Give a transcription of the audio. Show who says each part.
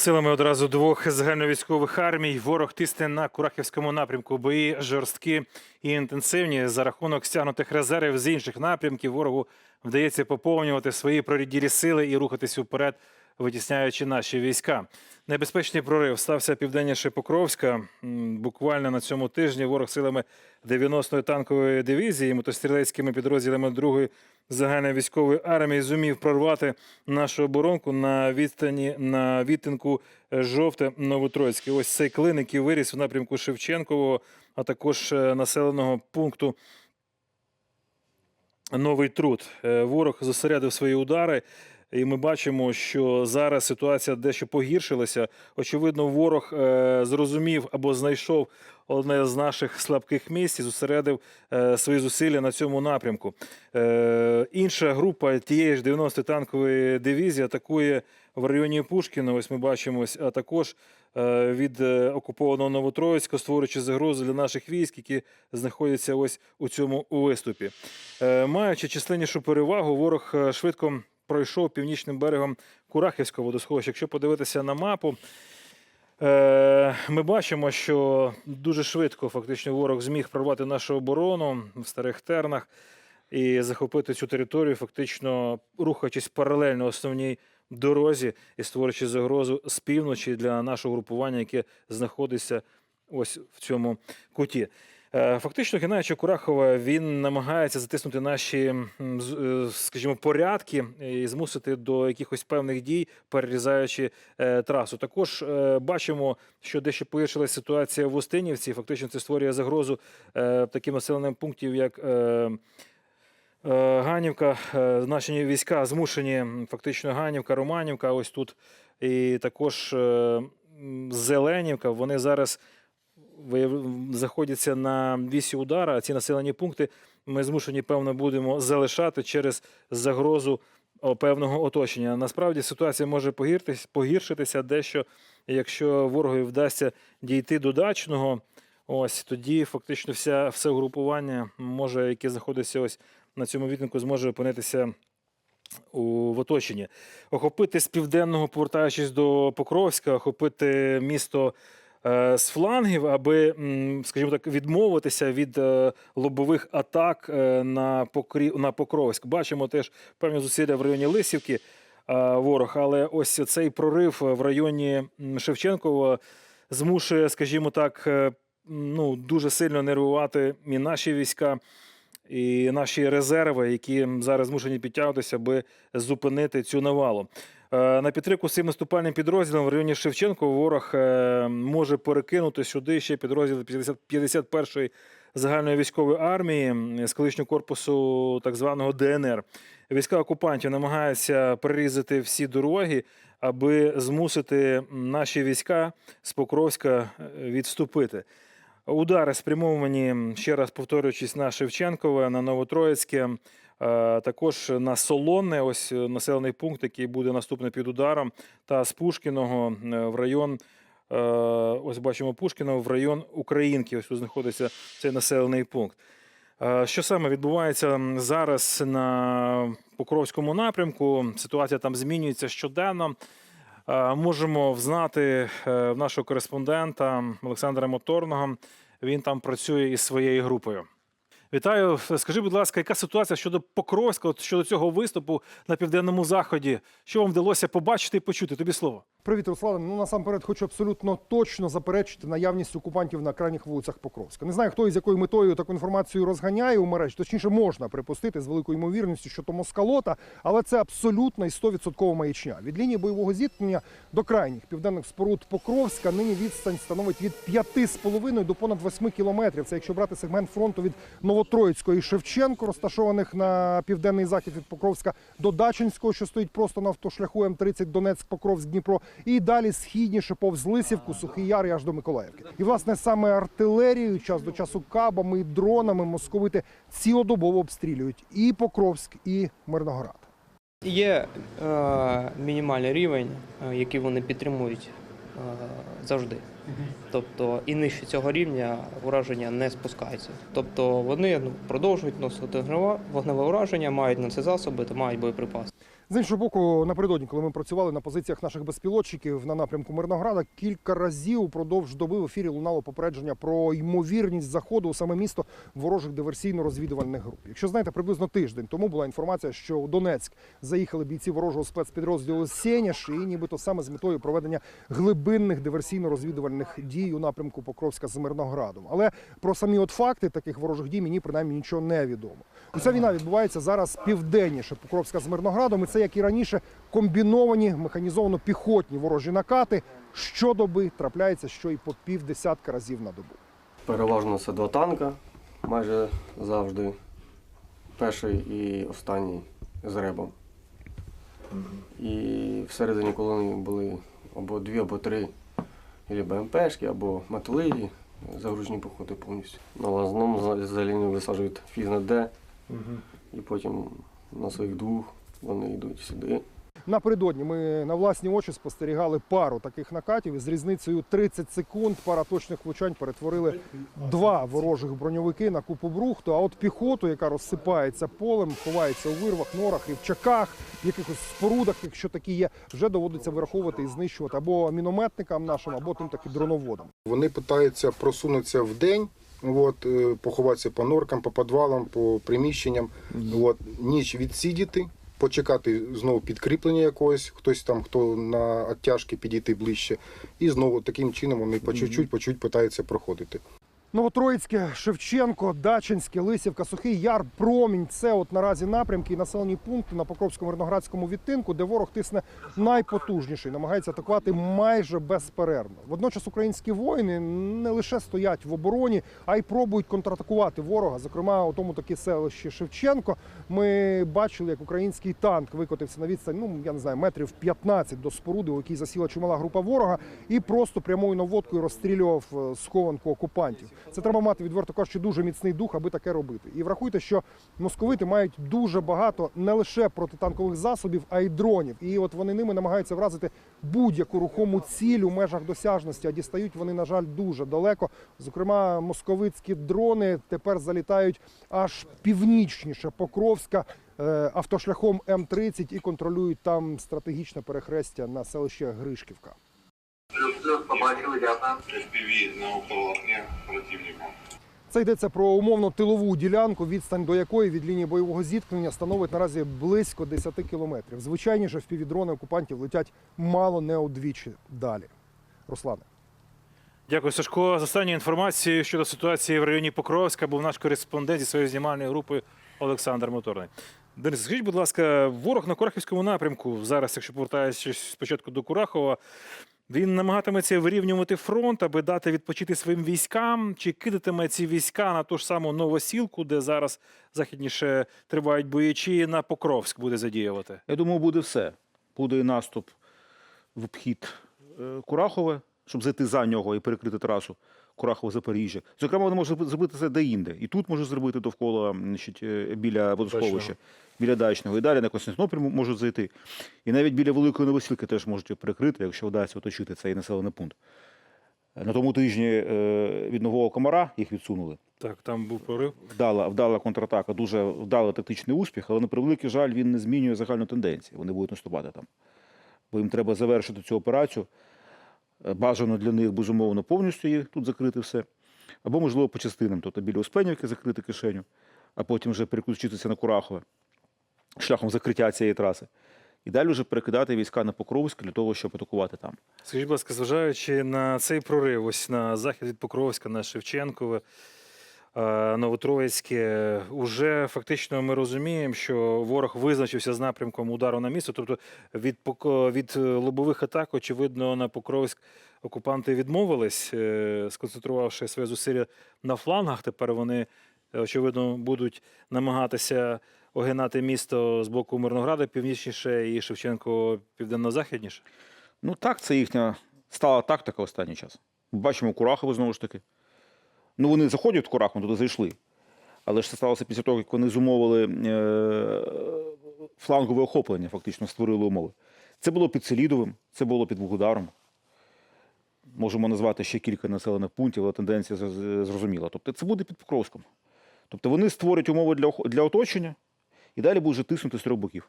Speaker 1: Силами одразу двох загальновійськових армій ворог тисне на Курахівському напрямку. Бої жорсткі і інтенсивні. За рахунок стягнутих резервів з інших напрямків ворогу вдається поповнювати свої проріділі сили і рухатись уперед, витісняючи наші війська. Небезпечний прорив стався південніше Покровська. Буквально на цьому тижні ворог силами 90-ї танкової дивізії, мотострілецькими підрозділами 2-ї загальної військової армії зумів прорвати нашу оборонку на відстані на відтинку е, жовте Новотроїцьке. Ось цей клин, який виріс в напрямку Шевченкового, а також е, населеного пункту Новий труд. Е, Ворог зосередив свої удари. І ми бачимо, що зараз ситуація дещо погіршилася. Очевидно, ворог е, зрозумів або знайшов одне з наших слабких місць і зосередив е, свої зусилля на цьому напрямку. Е, інша група тієї ж 90-ї танкової дивізії атакує в районі Пушкіна. Ось ми бачимось, а також від окупованого Новотроїцька, створюючи загрозу для наших військ, які знаходяться ось у цьому виступі. Маючи численнішу перевагу, ворог швидко пройшов північним берегом Курахівського водосховища. Якщо подивитися на мапу, е, ми бачимо, що дуже швидко фактично ворог зміг прорвати нашу оборону в старих тернах і захопити цю територію, фактично рухаючись паралельно основній дорозі і створюючи загрозу з півночі для нашого групування, яке знаходиться ось в цьому куті. Е, Фактично, гинаючи Курахова, він намагається затиснути наші, е, скажімо, порядки і змусити до якихось певних дій, перерізаючи е, трасу. Також е, бачимо, що дещо погіршилася ситуація в Устинівці. Фактично, це створює загрозу е, таким населеним пунктів, як. Е, Е, Ганівка, е, наші війська змушені фактично Ганівка, Романівка, ось тут, і також е, Зеленівка. Вони зараз заходяться на вісі удара. а Ці населені пункти ми змушені, певно, будемо залишати через загрозу певного оточення. Насправді ситуація може погіршитися дещо, якщо ворогові вдасться дійти до дачного. Ось тоді фактично вся все угрупування може, яке знаходиться ось на цьому відтинку, зможе опинитися у в оточенні. Охопити з південного, повертаючись до Покровська, охопити місто з флангів, аби, скажімо так, відмовитися від е, лобових атак е, на, Покрі... на Покровськ. Бачимо теж певні зусилля в районі Лисівки. е, Ворог, але ось цей прорив в районі Шевченкова змушує, скажімо так, е, ну дуже сильно нервувати і наші війська, і наші резерви, які зараз змушені підтягуватися, аби зупинити цю навалу. Е, На підтримку цим наступальним підрозділам в районі Шевченко ворог е, може перекинути сюди ще підрозділи 50 51-ї загальної військової армії з колишнього корпусу так званого ДНР. Війська окупантів намагаються перерізати всі дороги, аби змусити наші війська з Покровська е, відступити. Удари спрямовані, ще раз повторюючись, на Шевченкове, на Новотроїцьке, також на Солонне, ось е, населений пункт, який буде наступний під ударом, та з Пушкіного е, в район. е, Ось бачимо Пушкіного в район Українки. Ось тут знаходиться цей населений пункт. Е, Що саме відбувається зараз на Покровському напрямку? Ситуація там змінюється щоденно. Е, Можемо взнати е, нашого кореспондента Олександра Моторного. Він там працює із своєю групою. Вітаю. Скажи, будь ласка, яка ситуація щодо Покровська, щодо цього виступу на південному заході? Що вам вдалося побачити і почути? Тобі слово.
Speaker 2: Привіт, Руслане. Ну насамперед хочу абсолютно точно заперечити наявність окупантів на крайніх вулицях Покровська. Не знаю, хто і з якою метою таку інформацію розганяє у мережі. Точніше, можна припустити з великою ймовірністю, що то москалота, але це абсолютно і 100% маячня. Від лінії бойового зіткнення до крайніх південних споруд Покровська нині відстань становить від 5,5 до понад 8 кілометрів. Це якщо брати сегмент фронту від Новотроїцького і Шевченко, розташованих на південний захід від Покровська, до Дачинського, що стоїть просто на автошляху М30 Донецьк, Покровськ, Дніпро, і далі східніше повз Лисівку, Сухий Яр і аж до Миколаївки. І власне саме артилерією, час до часу кабами і дронами московити цілодобово обстрілюють і Покровськ, і Мирноград.
Speaker 3: Є е, мінімальний рівень, е, який вони підтримують завжди. Тобто і нижче цього рівня ураження не спускається. Тобто вони ну, продовжують носити вогневе ураження, мають на це засоби та мають боєприпаси.
Speaker 2: З іншого боку, напередодні, коли ми працювали на позиціях наших безпілотчиків на напрямку Мирнограда, кілька разів упродовж доби в ефірі лунало попередження про ймовірність заходу у саме місто ворожих диверсійно-розвідувальних груп. Якщо знаєте, приблизно тиждень тому була інформація, що у Донецьк заїхали бійці ворожого спецпідрозділу Сеняш, і нібито саме з метою проведення глибинних диверсійно-розвідувальних дій у напрямку Покровська з Мирноградом. Але про самі от факти таких ворожих дій мені принаймні нічого не відомо. Ця війна відбувається зараз південніше Покровська з Мирноградом. І це як і раніше комбіновані механізовано піхотні ворожі накати. Щодоби трапляється, що і по півдесятка разів на добу.
Speaker 4: Переважно це два танка, майже завжди. Перший і останній з ребом. І всередині колони були або дві, або три або БМПшки, або металигі, загружені походи повністю. На основному за- за лінію висаджують фіз на Д, і потім на своїх двох вони йдуть сюди.
Speaker 2: Напередодні ми на власні очі спостерігали пару таких накатів. І з різницею 30 секунд пара точних влучань перетворили два ворожих броньовики на купу брухту. А от піхоту, яка розсипається полем, ховається у вирвах, норах, рівчаках, в якихось спорудах, якщо такі є, вже доводиться вираховувати і знищувати або мінометникам нашим, або тим таки дроноводам.
Speaker 5: Вони питаються просунутися в день, от, е, поховатися по норкам, по підвалам, по приміщенням, от, ніч відсидіти, почекати знову підкріплення якогось, хтось там, хто на оттяжки підійти ближче, і знову таким чином вони по чуть-чуть, по чуть питаються проходити.
Speaker 2: Новотроїцьке, Шевченко, Дачинське, Лисівка, Сухий Яр, Промінь це от наразі напрямки і населені пункти на Покровському мирноградському відтинку, де ворог тисне найпотужніший, намагається атакувати майже безперервно. Водночас українські воїни не лише стоять в обороні, а й пробують контратакувати ворога. Зокрема, у тому таке селище Шевченко. Ми бачили, як український танк викотився на відстань, ну я не знаю, метрів 15 до споруди, у якій засіла чимала група ворога, і просто прямою наводкою розстрілював е, схованку окупантів. Це треба мати відверто кажучи, дуже міцний дух, аби таке робити. І врахуйте, що московити мають дуже багато не лише протитанкових засобів, а й дронів. І от вони ними намагаються вразити будь-яку рухому ціль у межах досяжності. А дістають вони, на жаль, дуже далеко. Зокрема, московицькі дрони тепер залітають аж північніше Покровська. е, Автошляхом М30 і контролюють там стратегічне перехрестя на селище Гришківка.
Speaker 6: FPV на противника.
Speaker 2: Це йдеться про умовно тилову ділянку, відстань до якої від лінії бойового зіткнення становить наразі близько 10 кілометрів. Звичайніше впівдрони окупантів летять мало не удвічі далі. Руслане.
Speaker 1: Дякую, Сашко. За останньою інформацією щодо ситуації в районі Покровська був наш кореспондент зі своєю знімальною групою Олександр Моторний. Денис, скажіть, будь ласка, ворог на Курахівському напрямку зараз, якщо повертаючись спочатку до Курахова, він намагатиметься вирівнювати фронт, аби дати відпочити своїм військам, чи кидатиме ці війська на ту ж саму Новосілку, де зараз західніше тривають бої, чи на Покровськ буде задіювати?
Speaker 7: Я думаю, буде все. Буде і наступ в обхід е, Курахове, щоб зайти за нього і перекрити трасу Курахово-Запоріжжя. Зокрема, вони можуть зробити це де-інде. І тут можуть зробити довкола значить, е, біля водосховища, біля дачного. І далі на Константинопіль можуть зайти. І навіть біля Великої Новосілки теж можуть перекрити, якщо вдасться оточити цей населений пункт. На тому тижні е, від нового комара їх відсунули.
Speaker 1: Так, там був прорив.
Speaker 7: Вдала, вдала контратака, дуже вдалий тактичний успіх, але на превеликий жаль, він не змінює загальну тенденцію. Вони будуть наступати там. Бо їм треба завершити цю операцію. Е, Бажано для них, безумовно, повністю їх тут закрити все. Або, можливо, по частинам, тобто біля Успенівки закрити кишеню, а потім вже переключитися на Курахове шляхом закриття цієї траси. І далі вже перекидати війська на Покровськ для того, щоб атакувати там.
Speaker 1: Скажіть, будь ласка, зважаючи на цей прорив, ось на захід від Покровська, на Шевченкове, Новотроїцьке, уже фактично ми розуміємо, що ворог визначився з напрямком удару на місто. Тобто від, від е, лобових атак, очевидно, на Покровськ окупанти відмовились, е, сконцентрувавши своє зусилля на флангах. Тепер вони, е, очевидно, будуть намагатися огинати місто з боку Мирнограда північніше і Шевченко південно-західніше.
Speaker 7: Ну так, це їхня стала тактика останній час. Бачимо Курахову знову ж таки. Ну, вони заходять в Курахову, туди зайшли. Але ж це сталося після того, як вони зумовили е- флангове охоплення, фактично створили умови. Це було під Селідовим, це було під Вугударом. Можемо назвати ще кілька населених пунктів, але тенденція зрозуміла. Тобто це буде під Покровськом. Тобто вони створять умови для, для оточення і далі будуть тиснути з трьох боків.